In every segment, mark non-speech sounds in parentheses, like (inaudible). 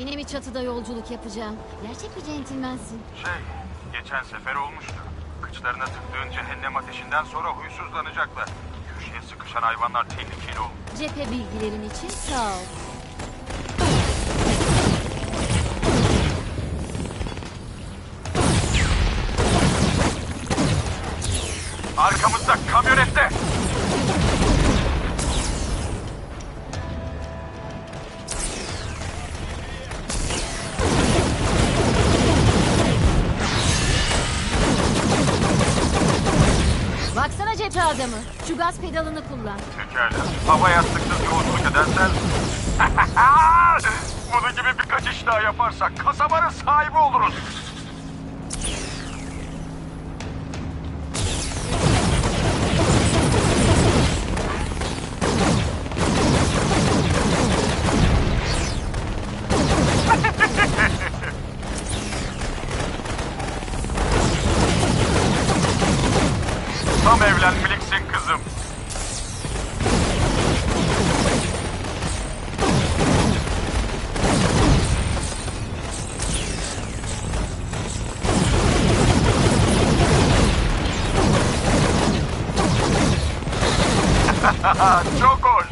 Yine mi çatıda yolculuk yapacağım? Gerçek bir centilmensin. Şey, geçen sefer olmuştu. Kıçlarına tıktığın cehennem ateşinden sonra huysuzlanacaklar. Köşeye sıkışan hayvanlar tehlikeli olur. Cephe bilgilerin için sağ ol. Cephe adamı. Şu gaz pedalını kullan. Pekala. Hava yastıksız yolculuk edersen... (laughs) Bunun gibi birkaç iş daha yaparsak kasabanın sahibi oluruz. Çok hoş.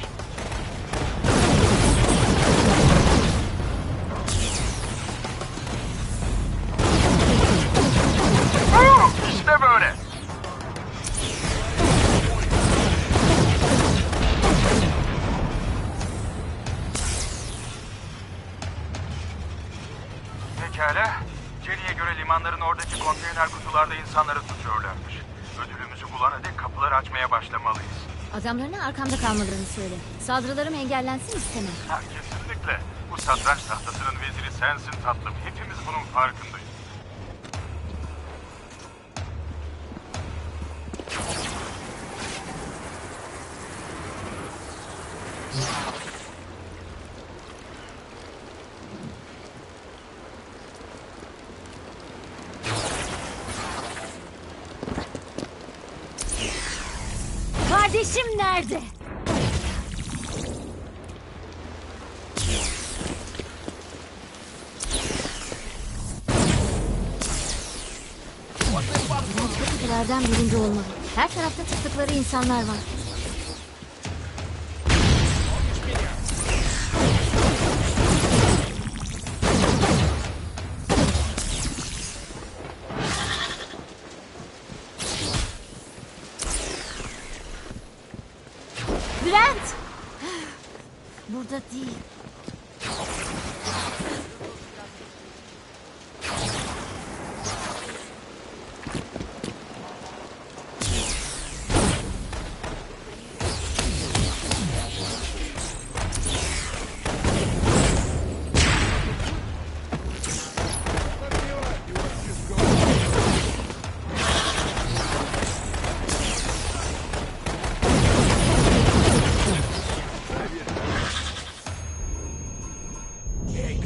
işte böyle. Pekala. Göre limanların oradaki konteyner kutularda insanları tutuyorlarmış. Ödülümüzü bulana dek kapıları açmaya başlamalıyız. Adamlarına arkamda kalmalarını söyle. Saldırılarım engellensin istemem. Ha, kesinlikle. Bu satranç tahtasının veziri sensin tatlım. Hepimiz bunun farkındayız. Kardeşim nerede? Bu kutulardan birinde olmalı. Her tarafta tuttukları insanlar var. Bülent! Burada değil.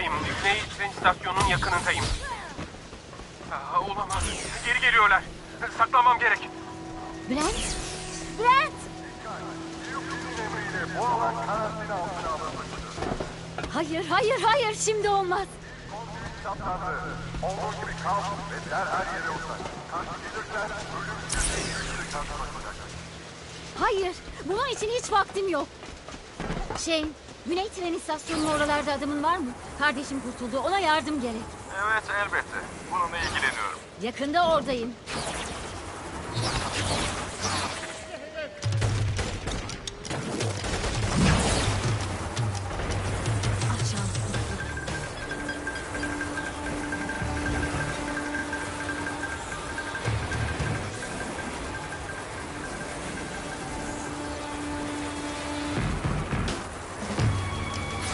sokaktayım. Güney tren istasyonunun yakınındayım. Aa, olamaz. Geri geliyorlar. Saklanmam gerek. Brent! Brent! Hayır, hayır, hayır. Şimdi olmaz. Hayır, bunun için hiç vaktim yok. Şey, Güney tren istasyonunun oralarda adamın var mı? Kardeşim kurtuldu, ona yardım gerek. Evet elbette. Bununla ilgileniyorum. Yakında oradayım.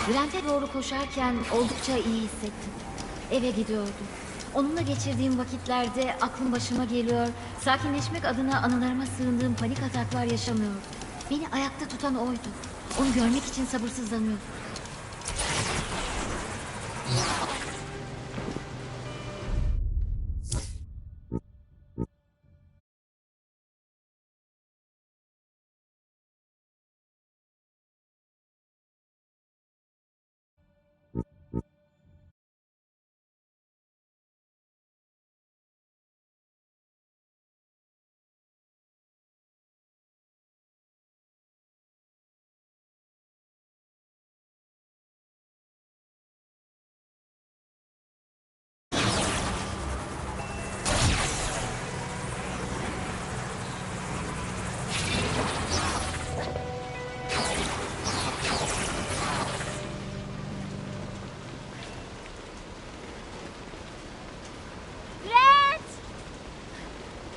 Bülent'e doğru koşarken oldukça iyi hissettim. Eve gidiyordum. Onunla geçirdiğim vakitlerde aklım başıma geliyor. Sakinleşmek adına anılarıma sığındığım panik ataklar yaşamıyordum. Beni ayakta tutan oydu. Onu görmek için sabırsızlanıyordum.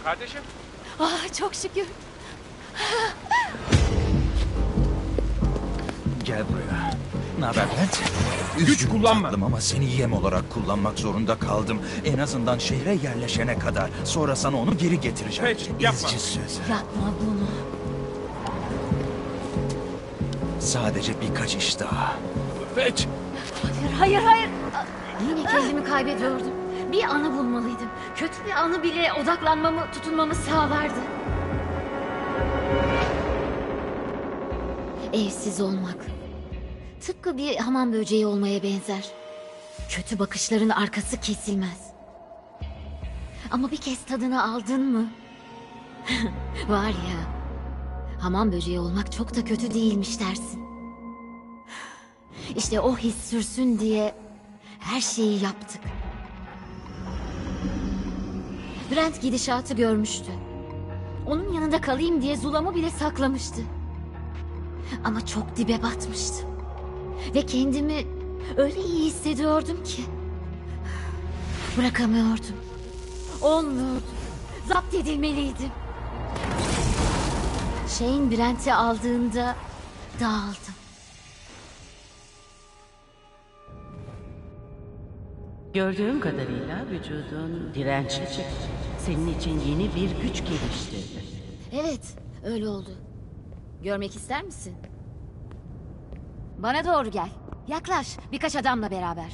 Kardeşim. Ah çok şükür. Gel buraya. Ne haber Bent? Güç kullanma. tatlım ama seni yem olarak kullanmak zorunda kaldım. En azından şehre yerleşene kadar. Sonra sana onu geri getireceğim. Peki, yapma. İzci söz. Yapma bunu. Sadece birkaç iş daha. Patch. Hayır, hayır, hayır. Yine kendimi kaybediyordum. Bir anı bulmalıydım. Kötü bir anı bile odaklanmamı, tutunmamı sağlardı. Evsiz olmak. Tıpkı bir hamam böceği olmaya benzer. Kötü bakışların arkası kesilmez. Ama bir kez tadını aldın mı? (laughs) Var ya, hamam böceği olmak çok da kötü değilmiş dersin. İşte o his sürsün diye her şeyi yaptık. Brent gidişatı görmüştü. Onun yanında kalayım diye Zulam'ı bile saklamıştı. Ama çok dibe batmıştı. Ve kendimi öyle iyi hissediyordum ki. Bırakamıyordum. Olmuyordu. Zapt edilmeliydim. Shane Brent'i aldığında dağıldım. Gördüğüm kadarıyla vücudun dirençli çıktı. Senin için yeni bir güç geliştirdi. Evet, öyle oldu. Görmek ister misin? Bana doğru gel. Yaklaş, birkaç adamla beraber.